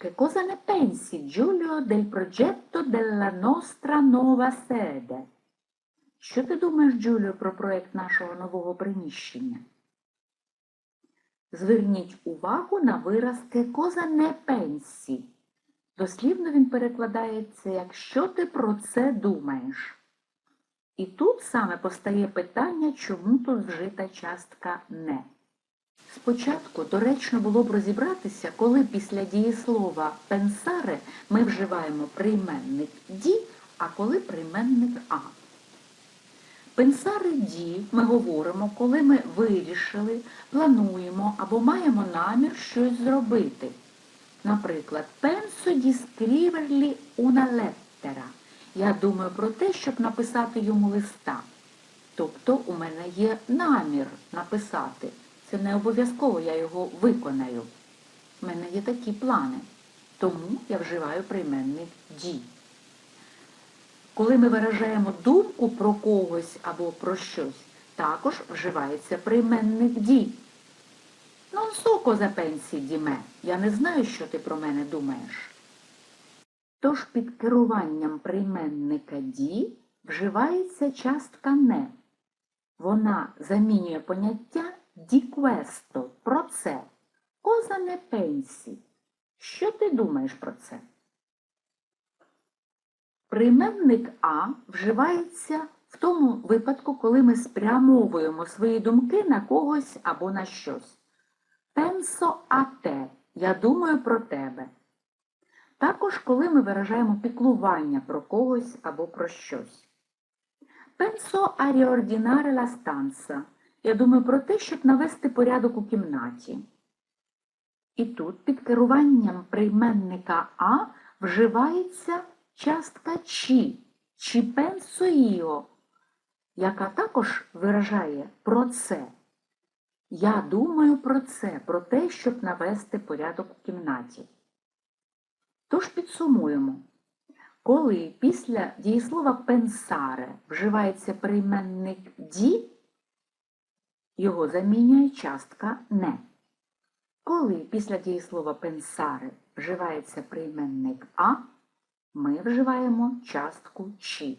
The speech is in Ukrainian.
Che cosa ne pensi, Giulio, del progetto della nostra nuova sede? Що ти думаєш, Джуліо, про проект нашого нового приміщення? Зверніть увагу на вираз «che cosa ne pensi». Дослівно він перекладається як «що ти про це думаєш?». І тут саме постає питання, чому тут вжита частка «не». Спочатку доречно було б розібратися, коли після дієслова «pensare» ми вживаємо прийменник «ді», а коли прийменник «а». Пенсари ді ми говоримо, коли ми вирішили, плануємо або маємо намір щось зробити. Наприклад, penso di scrivergli una lettera. Я думаю про те, щоб написати йому листа. Тобто у мене є намір написати. Це не обов'язково я його виконаю. У мене є такі плани. Тому я вживаю прийменник ді. Коли ми виражаємо думку про когось або про щось, також вживається прийменник ді. So cosa pensi di me. Я не знаю, що ти про мене думаєш. Тож під керуванням прийменника ді вживається частка не. Вона замінює поняття di questo, про це. Cosa ne pensi? Що ти думаєш про це? Прийменник А вживається в тому випадку, коли ми спрямовуємо свої думки на когось або на щось. A te. Я думаю про тебе. Також, коли ми виражаємо піклування про когось або про щось. A riordinare la stanza. Я думаю про те, щоб навести порядок у кімнаті. І тут під керуванням прийменника А вживається частка «чи» «чи io», яка також виражає про це. Я думаю про це, про те, щоб навести порядок у кімнаті. Тож підсумуємо. Коли після дієслова pensare вживається прийменник ді, його замінює частка не. Коли після дієслова пенсари вживається прийменник а, ми вживаємо частку чи.